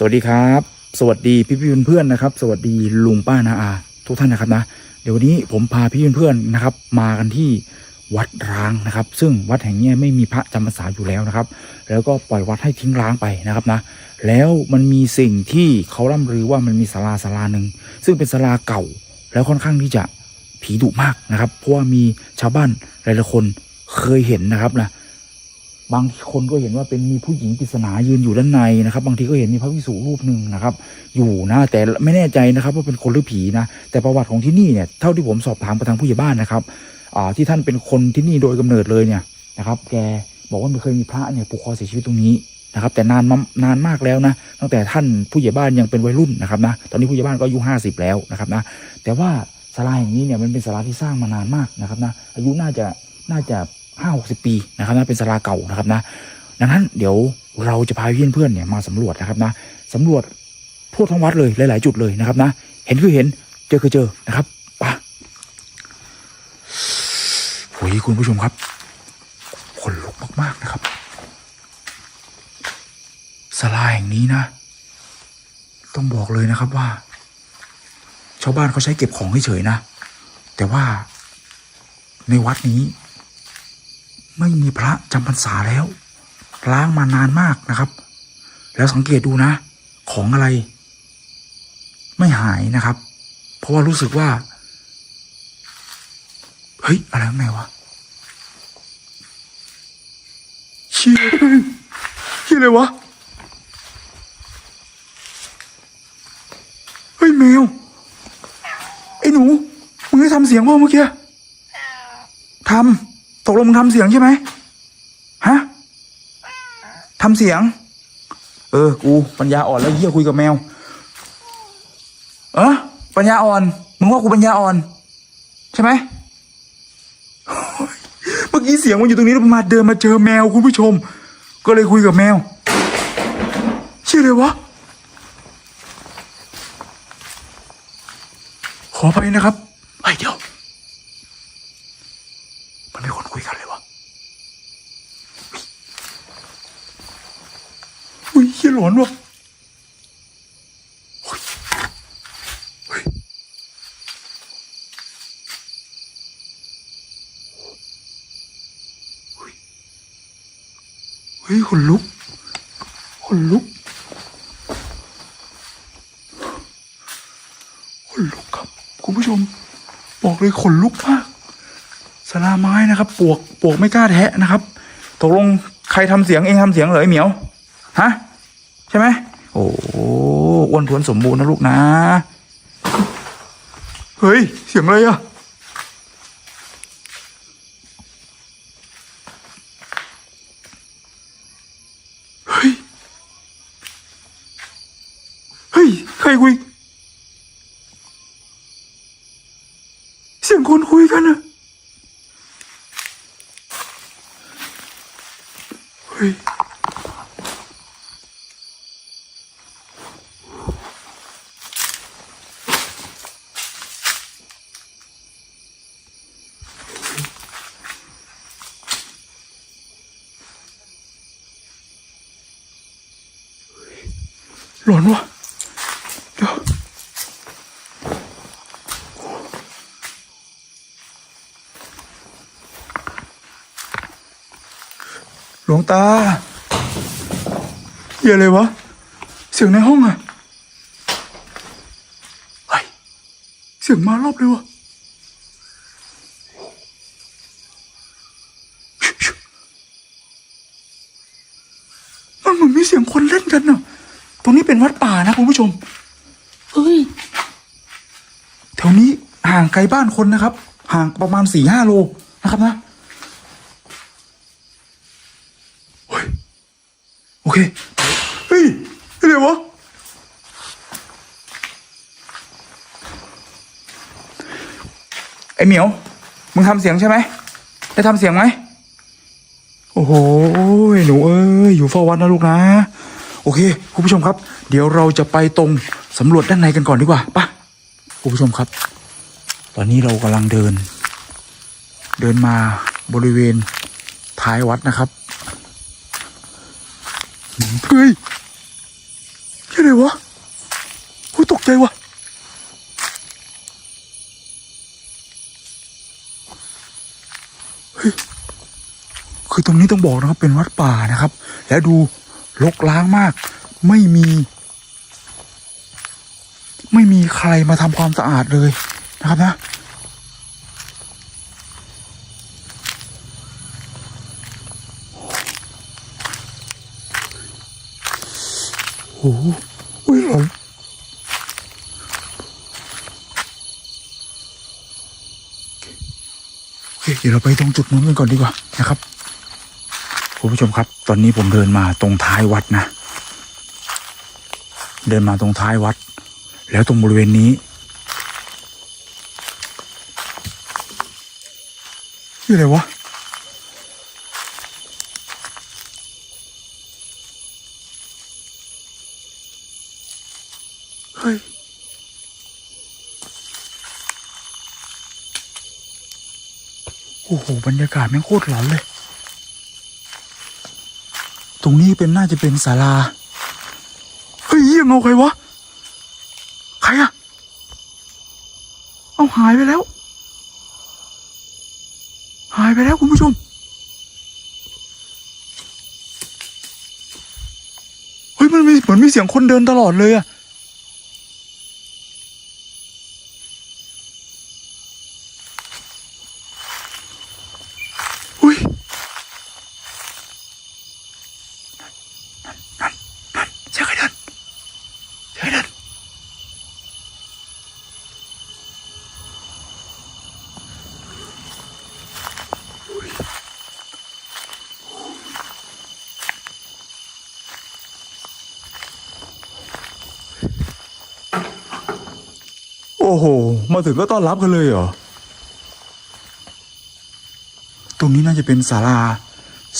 สวัสดีครับ สวัสดีพี่พี่เพื่อนๆนะครับ สวัสดีลุงป้านาอา ทุกท่านนะครับนะ เดี๋ยววันนี้ผมพาพี่เพื่อนๆนะครับ มากันที่วัดร้างนะครับ ซึ่งวัดแห่งนี้ไม่มีพระจำพรรษาอยู่แล้วนะครับ แล้วก็ปล่อยวัดให้ทิ้งร้างไปนะครับนะ แล้วมันมีสิ่งที่เขาร่ำลือว่ามันมีศาลาศาลาหนึ่งซึ่งเป็นศาลาเก่า แล้วค่อนข้างที่จะผีดุมากนะครับ เพราะว่ามีชาวบ้านหลายๆคนเคยเห็นนะครับนะ บางคนก็เห็นว่าเป็นมีผู้หญิงปริศนายืนอยู่ด้านในนะครับ บางทีก็เห็นมีพระวิสุรูปหนึ่งนะครับ อยู่นะแต่ไม่แน่ใจนะครับ ว่าเป็นคนหรือผีนะแต่ประวัติของที่นี่เนี่ยเท่าที่ผมสอบถามไปทางผู้ใหญ่บ้านนะครับอ่าที่ท่านเป็นคนที่นี่โดยกำเนิดเลยเนี่ยนะครับ แกบอกว่าไม่เคยมีพระเนี่ยผูกคอเสียชีวิตตรงนี้นะครับ แต่นานมานานมากแล้วนะตั้งแต่ท่านผู้ใหญ่บ้านยังเป็นวัยรุ่นนะครับนะตอนนี้ผู้ใหญ่บ้านก็อายุห้าสิบแล้วนะครับนะแต่ว่าศาลาแห่งนี้เนี่ยมันเป็นศาลาที่สร้างมานานมากนะครับนะอายุน่าจะน่าจะ ห้าหกสิบปีนะครับนะเป็นศาลาเก่านะครับนะ ดังนั้นเดี๋ยวเราจะพาเพื่อนๆเนี่ยมาสำรวจนะครับนะสำรวจทั่วทั้งวัดเลยหลาย ๆ จุดเลยนะครับนะ เห็นคือเห็นเจอคือเจอนะครับไปะโอ้ยคุณผู้ชมครับขนลุกมาก ๆ นะครับสลาแห่งนี้นะ ต้องบอกเลยนะครับว่า ชาวบ้านเขาใช้เก็บของเฉยๆนะ แต่ว่าในวัดนี้ ไม่มีพระจำพรรษาแล้ว ล้างมานานมากนะครับ แล้วสังเกตดูนะ ของอะไร ไม่หายนะครับ เพราะว่ารู้สึกว่า เฮ้ย อะไรข้างในวะเชี่ยเชี่ยอะไรวะเฮ้ยแมวไอ้หนูมึงได้ทำเสียงเปล่าเมื่อกี้ทำ ตกลงมึงทำเสียงใช่ไหมฮะทำเสียง เออ กูปัญญาอ่อนแล้วเฮียคุยกับแมว เออปัญญาอ่อน มึงว่ากูปัญญาอ่อน ใช่ไหมเมื่อกี้เสียงมันอยู่ตรงนี้แล้วมันมาเดินมาเจอแมวคุณผู้ชม ก็เลยคุยกับแมวเชื่อเลยวะ ขอไปนะครับไอเดี๋ยว มันไม่คนคุยกันเลยวะอุ้ยเฮียหลอนวะเฮ้ยเฮ้ยเฮ้ยเฮ้ยขนลุกขนลุกขนลุกครับ คุณผู้ชม บอกเลยขนลุกมาก ลาไม้นะครับปวกปวกไม่กล้าแทะนะครับตกลงใครทำเสียงเองทำเสียงเหรอไอเหมียวฮะใช่ไหมโอ้อ้วนทวนสมบูรณ์นะลูกนะ เฮ้ย เสียงอะไรอะเฮ้ย เฮ้ย ใครคุย เสียงคนคุยกันอะเฮ้ย หลอนวะเดี๋ยวหลวงตาเหี้ยอะไรวะ เสียงในห้องอะเฮ้ยเสียงมารอบเลยวะชิชิมันเหมือนมีเสียงคนเล่นกันน่ะ ตรงนี้ เป็นวัดป่านะคุณผู้ชมเฮ้ยแถวนี้ห่างไกลบ้านคนนะครับ ห่างประมาณสี่ห้าโลนะครับนะเฮ้ยโอเคเฮ้ยอะไรวะไอเหมียว มึงทำเสียงใช่ไหมได้ทำเสียงไหมโอ้โหหนูเอ้ยอยู่เฝ้าวัดนะลูกนะ โอเคคุณผู้ชมครับ เดี๋ยวเราจะไปตรงสำรวจด้านในกันก่อนดีกว่าปะคุณผู้ชมครับ ตอนนี้เรากำลังเดิน เดินมาบริเวณท้ายวัดนะครับเฮ้ยแค่ไหนวะอุ้ยตกใจวะเฮ้ยคือตรงนี้ต้องบอกนะครับเป็นวัดป่านะครับ แล้วดู รกล้างมาก ไม่มี ไม่มีใครมาทำความสะอาดเลยนะครับนะโอ้โหอุ้ยหลอนเดี๋ยวเราไปตรงจุดนู้นกันก่อนดีกว่านะครับ คุณผู้ชมครับ ตอนนี้ผมเดินมาตรงท้ายวัดนะ เดินมาตรงท้ายวัด แล้วตรงบริเวณนี้ นี่อะไรวะเฮ้ยโอ้โห บรรยากาศแม่งโคตรหลอนเลย รงนี้เป็นน่าจะเป็นศาลา เฮ้ยเยี่ยงเอาใครวะ ใครอะเอาหายไปแล้ว หายไปแล้วคุณผู้ชม เฮ้ยมันมีเหมือนมีเสียงคนเดินตลอดเลยอะ อุ้ยนั่นนั่นนั่นเสียงใครเดินเสียงใครเดินอุ๊ยโอ้โห มาถึงก็ต้อนรับกันเลยเหรอ ตรงนี้น่าจะเป็นศาลา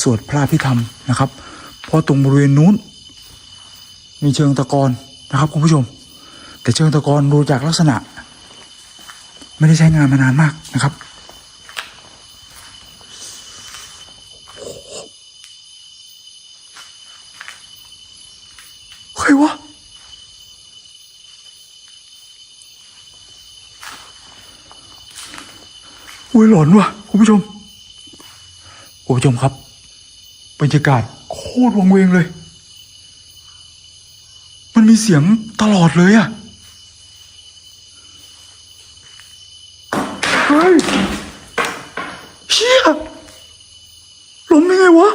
สวดพระพิธรรมนะครับ เพราะตรงบริเวณนู้น มีเชิงตะกอนนะครับคุณผู้ชม แต่เชิงตะกอนดูจากลักษณะ ไม่ได้ใช้งานมานานมากนะครับใครวะ อุ้ยหลอนว่ะคุณผู้ชมคุณผู้ชมครับบรรยากาศโคตรวังเวงเลย มันมีเสียงตลอดเลยอะเฮ้ยเชี่ยล้มได้ไงวะ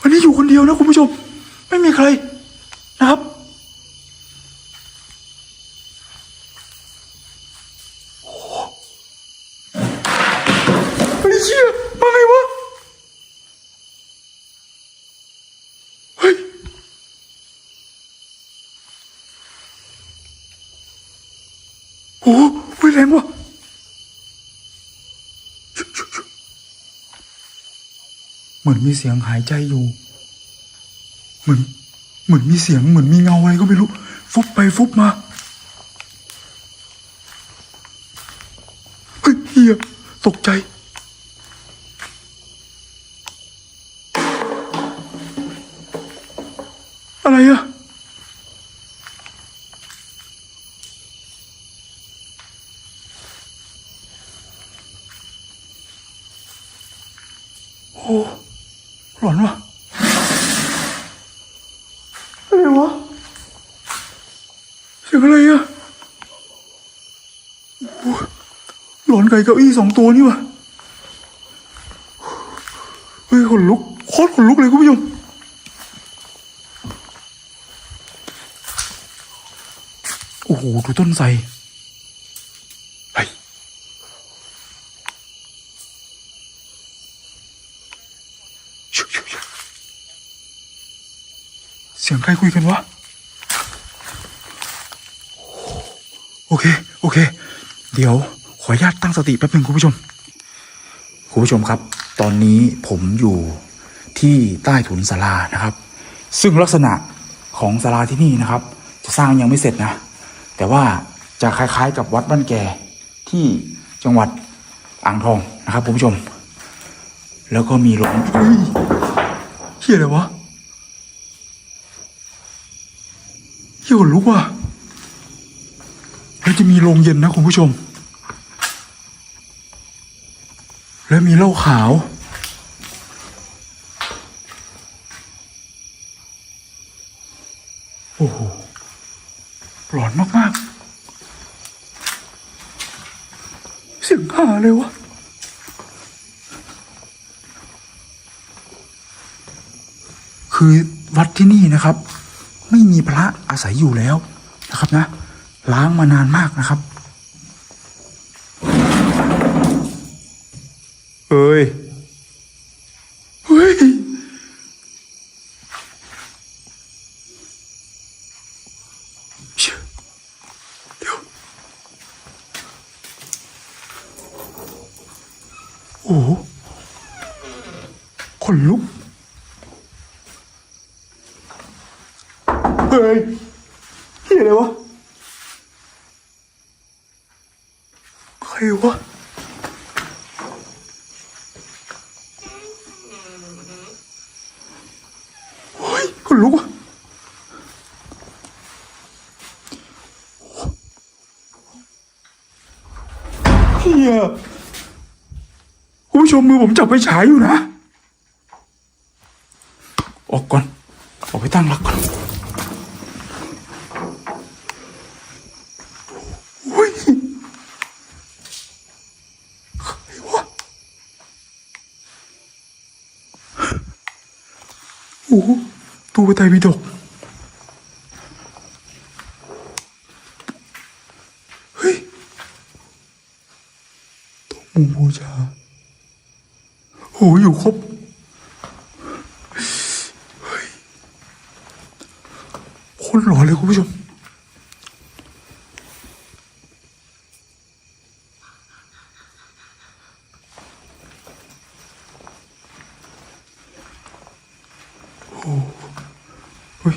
วันนี้อยู่คนเดียวนะคุณผู้ชม ไม่มีใครนะครับ ไอ้เชี่ยมาไงวะ เฮ้ย โอ้โอ้ยแรงว่ะเหมือนมีเสียงหายใจอยู่ เหมือน เหมือนมีเสียงเหมือนมีเงาอะไรก็ไม่รู้ ฟุบไปฟุบมาเฮ้ยเฮียตกใจอะไรอะโอ้ หลอนวะอะไรวะเสียงอะไรอะหลอนไก่เก้าอี้สองตัวนี่วะเฮ้ยขนลุกโคตรขนลุกเลยคุณผู้ชมโอ้โหดูต้นไทรเฮ้ยชุบชุบชุบเสียงใคุยกันวะ โอเค โอเค เดี๋ยวขออนุญาตตั้งสติแป๊บหนึ่งคุณผู้ชม คุณผู้ชมครับ ตอนนี้ผมอยู่ที่ใต้ถุนศาลานะครับ ซึ่งลักษณะของศาลาที่นี่นะครับ จะสร้างยังไม่เสร็จนะ แต่ว่าจะคล้าย ๆ กับวัดบ้านแก่ที่จังหวัดอ่างทองนะครับคุณผู้ชม แล้วก็มีหลมเฮ้ยเฮียอะไรวะเฮี ยขนลุกว่ะแล้วจะมีโรงเย็นนะคุณผู้ชม แล้วมีเหล้าขาว โอ้โหหลอนมากๆ เสียงห่าเลยวะคือวัดที่นี่นะครับ ไม่มีพระอาศัยอยู่แล้วนะครับนะ ล้างมานานมากนะครับเฮ้ยเฮ้ยเดี๋ยวโอ้โหขนลุก เฮ้ยเฮียอะไรวะใครวะเฮ้ยขนลุกวะเฮียคุณผู้ชมมือผมจับไปฉายอยู่นะ ออกก่อน ออกไปตั้งหลักก่อนโอ้ยใครวะ โอ้โหตู้กระต่ายมีดกเฮ้ยมูบูชาโหอยู่ครบ เฮ้ยโคนหลอนเลยคุณผู้ชม โอ้เฮ้ย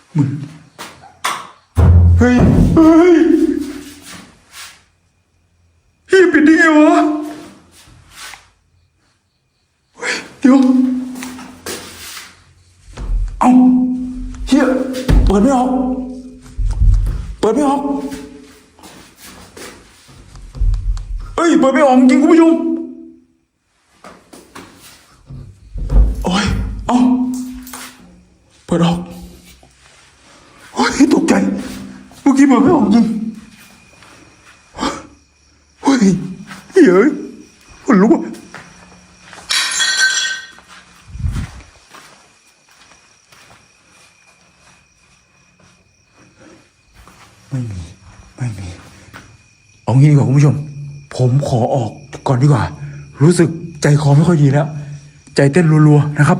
เฮ้ย เฮ้ยเฮียปิดได้ไงวะเฮ้ยเดี๋ยวเอาเฮียเปิดไม่ออก เปิดไม่ออกเอ้ย เปิดไม่ออกจริงคุณผู้ชมโอ้ย เอาเปิดออกโอ้ยตกใจ เมื่อกี้เปิดไม่ออกจริง เฮ้ยเฮ้ยคนลุกอะ ไม่มี ไม่มี เอางี้ดีกว่าคุณผู้ชม ผมขอออกก่อนดีกว่า รู้สึกใจคอไม่ค่อยดีแล้ว ใจเต้นรัวๆนะครับ